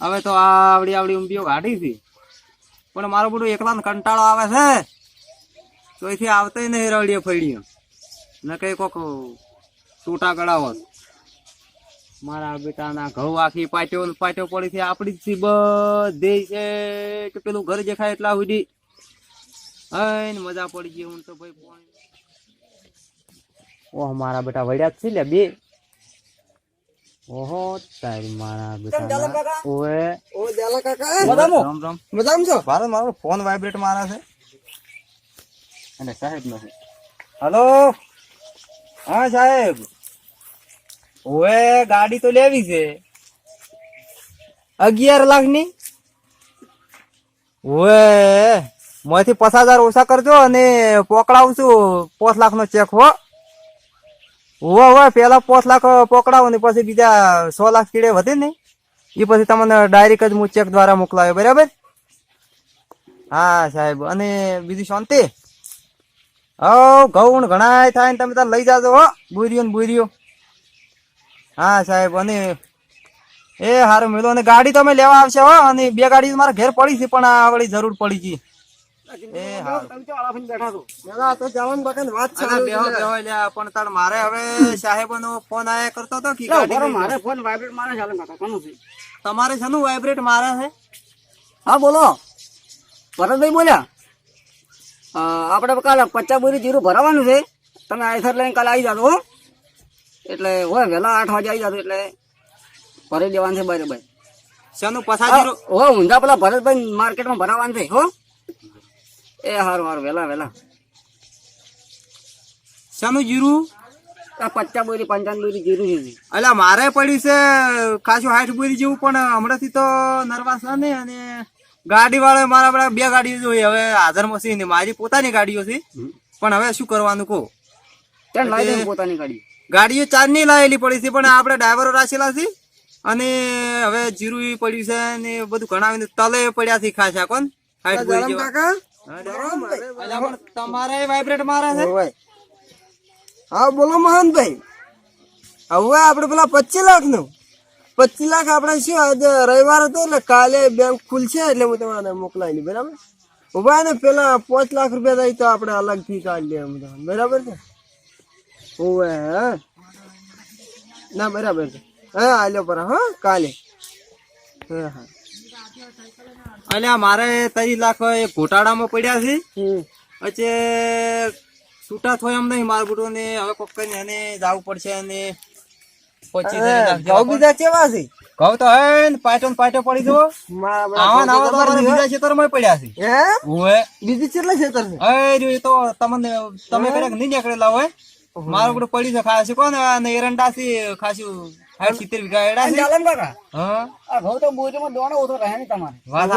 હવે તો આવડી આવડી ઊંધીઓ કાઢી છે પણ મારું બધું એકલા કંટાળો આવે છે. તો એથી આવતોય નહીં રડીએ ફળીએ ને કઈ કોક ટૂટા કડાવો. મારા બેટાના ઘઉં આખી પાટ્યો પાટ્યો પડી છે આપણી જ બધે છે કે પેલું ઘર દેખાય એટલા સુધી. હઈ ને મજા પડી ગઈ, હું તો ભાઈ ઓહ, મારા બેટા વડ્યા જ છે લે બે. ઓહો તારી મારા બેટા ઓએ ઓ જાલા કાકા. બધામાં? રામ રામ. છો? ભારત મારો ફોન વાઇબ્રેટ મારે છે. અને સાહેબ નથી હલો? હા સાહેબ. ઓએ ગાડી તો લેવી છે. અગિયાર લાખની ઓએ માંથી પચાસ હજાર ઓછા કરજો અને પોકડાવું છું. પાંચ લાખ નો ચેક હો. હોવે હોવે પેલા પાંચ લાખ પકડાવો ને પછી બીજા સો લાખ કીડે વધે ને. એ પછી તમને ડાયરેક્ટ જ હું ચેક દ્વારા મોકલાવ્યો બરાબર? હા, સાહેબ. અને બીજું શાંતિ? હવ ઘઉં ઘણા થાય ને તમે તાર લઈ જાજો, હો. બુરીઓ ને બુરીઓ. હા, સાહેબ. અને એ હારું મેળો અને ગાડી તમે લેવા આવશે, હો. અને બે ગાડી મારા ઘેર પડી છે, પણ આ વળી જરૂર પડી છે. પણ તાર મારે હવે સાહેબનો ફોન આયા કરતો હતો મારે ફોન વાઇબ્રેટ મારે છે તમારે શાનું વાઇબ્રેટ મારે છે? હા બોલો. ભરતભાઈ બોલ્યા? આપણે કાલે પચાસ બોરી જીરું ભરાવાનું છે. તમે આઈસર લઈને કાલે આવી જાજો હો. એટલે હોય વહેલા આઠ વાગે આવી જાજો એટલે ભરી દેવાનું છે બરાબર. શાનું પસાજીરો હો ઊંધા પેલા ભરતભાઈ માર્કેટમાં ભરાવાનું છે હો. એ હારું હારું વહેલા વહેલા શાનું જીરું? પચાસ બોરી પંચાવન બોરી જીરું છે. એટલે મારે પડ્યું છે ખાસું હાઠ બોરી જેવું પણ હમણાંથી તો નર્વાસ ને અને ગાડી વાળો મારા બધા બે ગાડીઓ જોઈએ હવે હાજરમાં છે ને મારી પોતાની ગાડીઓ છે. પણ હવે શું કરવાનું કહો? પોતાની ગાડી. ગાડીઓ ચારની લાવેલી પડી છે પણ આપણે ડ્રાઈવરો રાખેલા છે અને હવે જીરું પડ્યું છે ને બધું ઘણા તલે પડ્યા છે ખાસા કોણ. કાકા. તમારે વાઇબ્રેટ મારે છે? હા બોલો મહાનભાઈ હવે આપણે પેલા પચીસ લાખનું. પચીસ લાખ આપણે શું આજે રવિવાર હતો એટલે કાલે બેંક ખુલશે એટલે હું તમારે મોકલાવી બરાબર? ઊભા ને પેલા પાંચ લાખ રૂપિયા થાય તો આપણે અલગથી કાઢી લઈએ એમ તો. બરાબર છે? ઓવે હા? ના બરાબર છે. હા આલ્યો પર હા કાલે. હા હા. અલ્યા મારે ત્રીસ લાખ ઘોટાળામાં પડ્યા છે. પછી છૂટા થયો એમ નહીં મારું બધું ને હવે કોક કરીને એને જવું પડશે અને પચીસ ઘઉં બીજા કેવા છે? ઘઉં તો હે ને પાટો પાટો પડી જુઓ આવા આવા પડ્યા છે. હે? બીજી કેટલા ખેતર છે? અરે તો તમને તમે કદાચ નહીં નીકળેલા હોય. મારું પડી છે ખાસી. કોને અને એરંડા છે ખાસું સાઠ સિત્તેર વીઘા એડા છે? ચાલમ કાકા? હા? આ ઘઉં તો બોરીમાં દોણો ઓછો રહે ને તમારે. વાત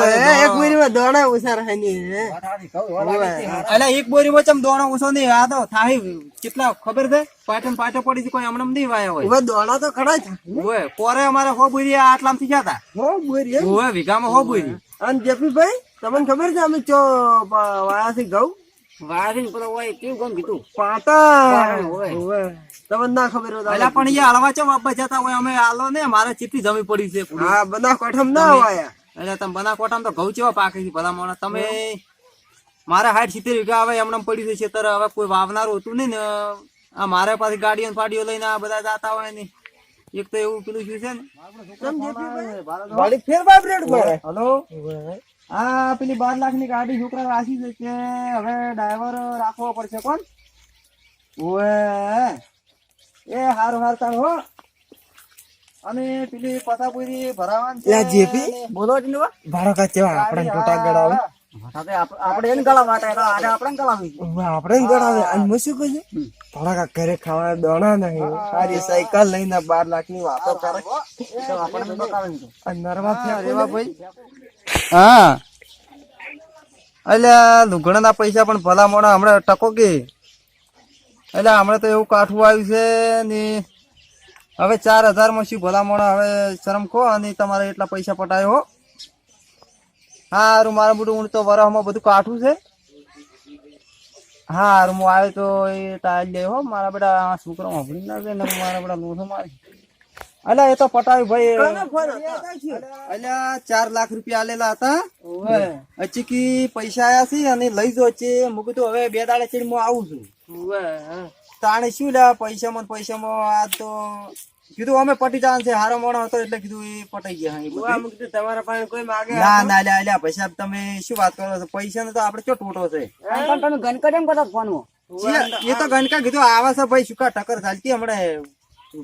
એક મિનિટમાં દોડા ઓછા રહે ની હે. વાત સાચી, ઘઉં એવા લાગે છે. અલ્યા એક બોરીમાં ચમ દોણો ઓછો નહીં આ તો થાય કેટલા ખબર છે? પાટણ પાટો પડી છે કોઈ હમણાં નહીં વાયા હોય. દોડા તો ખરા જ. કોરે પોરે અમારે હો બોરી આટલામથી ગયા હતા હો બોરી. વીઘામાં હો બોરી. અને જેપીભાઈ તમને ખબર છે અમે ચો વાયા છે ઘઉં? વાઘીને પેલો હોય કેવું ગમ કીધું? પાટા. હોય. ઓવે. તમને ના ખબર હોય પણ એ હળવા ચમ આપવા જતા હોય? અમે આલો ને મારે ચીટલી જમી પડી છે હા બધા કોઠમ ના વાયા એટલે તમે બનાસકાંઠામાં તો ઘઉં ચેવા પાકે છે ભલા માણસ? તમે મારે હાઈટ સિત્તેર વીઘા હવે એમણે પડ્યું છે ખેતર હવે કોઈ વાવનારું હતું નહીં ને આ મારે પાસે ગાડીઓ ને ફાડીઓ લઈને આ બધા જતા હોય ને. એક તો એવું પેલું શું છે ને. ફેર વાઇબ્રેટ મારે હલો? આ પેલી બાર લાખની ગાડી છોકરા રાખી છે કે હવે ડ્રાઈવર રાખવો પડશે કોણ? ઓએ એ હારું હાર તાણ હો. અને પેલી પતાપુરી ભરાવાની છે જેપી? બોલો જ ભારો કા ચેવા આપણે ટોટા આપણે એને ગળા આજે આપણે ગળાવી. આપણે ને અને ઘરે ખાવા દોણા નહીં સારી સાયકલ લઈને બાર લાખની વાતો કરે. તો આપણને બતાવે ને આ નરવા થયા રેવા ભાઈ. હા. એટલે લુગડાના પૈસા પણ ભલા મોડા હમણાં ટકો કે? એટલે હમણાં તો એવું કાઠું આવ્યું છે ને હવે ચાર હજારમાં શું ભલામણ હવે શરમ ખો અને તમારે એટલા પૈસા પટાયો હો. હારું મારું બધું હું તો વરસમાં બધું કાઠું છે. હારું હું આવ્યો તો એ ટાઈલ લે હો મારા બધા છોકરા વાપરી ના છે ને મારા બધા લોસો મારી. અલ્યા એ તો પટાવ્યું ભાઈ. અલ્યા ચાર લાખ રૂપિયા આલેલા હતા. અચીકી પૈસા આયા છે અને લઈ જો છે. મું તો હવે બે દાડે ચીડ હું આવું છું. તાણે શું લે પૈસામાં પૈસા પૈસામાં આ તો કીધું અમે પટી જવાનું છે હારો મોણો હતો એટલે કીધું એ પટાઈ ગયા તમારા પાસે કોઈ માગે ના ના લે લે પૈસા તમે શું વાત કરો છો? પૈસા નો તો આપડે ચો ટોટો છે? પણ તમે ગન કેમ કરતા ફોન એ તો ગનકા કીધું આવા છે ભાઈ શું ટક્કર ચાલતી હમણાં?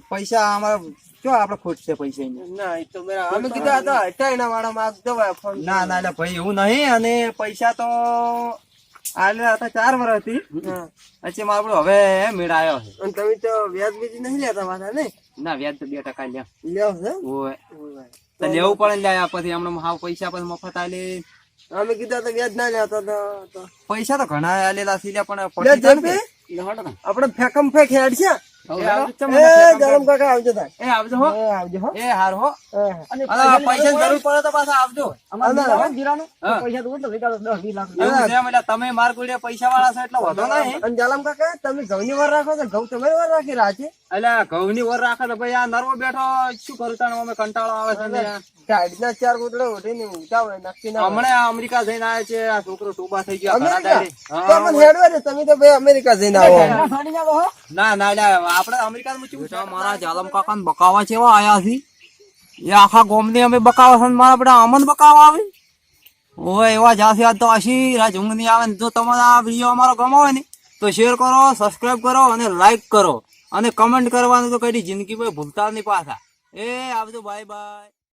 પૈસા અમારા ક્યો આપડે ખોટ છે પૈસા ના એ તો મેરા અમે કીધા હતા ના વાળા માગ દવા ના ના લે ભાઈ એવું નહીં અને પૈસા તો આલેલા હતા ચાર વર્ષ હતી. પછી મારો હવે મેળ આવ્યો છે. અને તમે તો વ્યાજ બીજી નહીં લેતા મારા ને ના વ્યાજ તો બે ટકા લ્યા. લેવ છે ઓય. તો લેવું પડે લાયા લ્યા પછી હમણાં હાવ પૈસા પછી મફત આલે. અમે કીધા તો વ્યાજ ના લેતા તો પૈસા તો ઘણા આલેલા છે લ્યા પણ. આપણે ફેકમ ફેક હેડ છે. ગરમ કાકા આવજો એ આવજો હો. આવજો હો. એ હાર હો. અને અલા, જરૂર પડે તો પાછા આવજો. ને. પૈસા તો ને લાખ તમે માર પૈસા વાળા છો એટલે વધો નહીં. અને જાલમ કાકા તમે ઘઉંની વાર રાખો તો ઘઉં તમે વાર રાખી રાખે. એટલે ઘઉં ની ઓર રાખે તો ભાઈ આ નરવો બેઠો શું કરું તાણ? અમે કંટાળો આવે છે ને. ગાડીના ચાર ગોટડે ઉઠી ને ઉતાવે નક્કી ના. હમણાં અમેરિકા જઈને આવે છે. આ છોકરો ટોબા થઈ ગયો. ઘણા અમેરિકા તો પણ હેડવા દે તમે તો ભાઈ અમેરિકા જઈને આવો. ના, ના ના ના આપણે અમેરિકા માં શું મારા જાલમ કાકા બકાવા છે એવા આયા છે. એ આખા ગોમ ને અમે બકાવા છે મારા બધા અમન બકાવા આવે. ઓય એવા જાસી આ તો આશી રાજ ઊંઘની આવે ને. જો તમારે આ વીડિયો અમારો ગમો હોય ને તો શેર કરો સબસ્ક્રાઇબ કરો અને લાઈક કરો. અને કમેન્ટ કરવાનું તો કઈ જિંદગી ભાઈ ભૂલતા નહીં પાછા. એ આવજો બાય બાય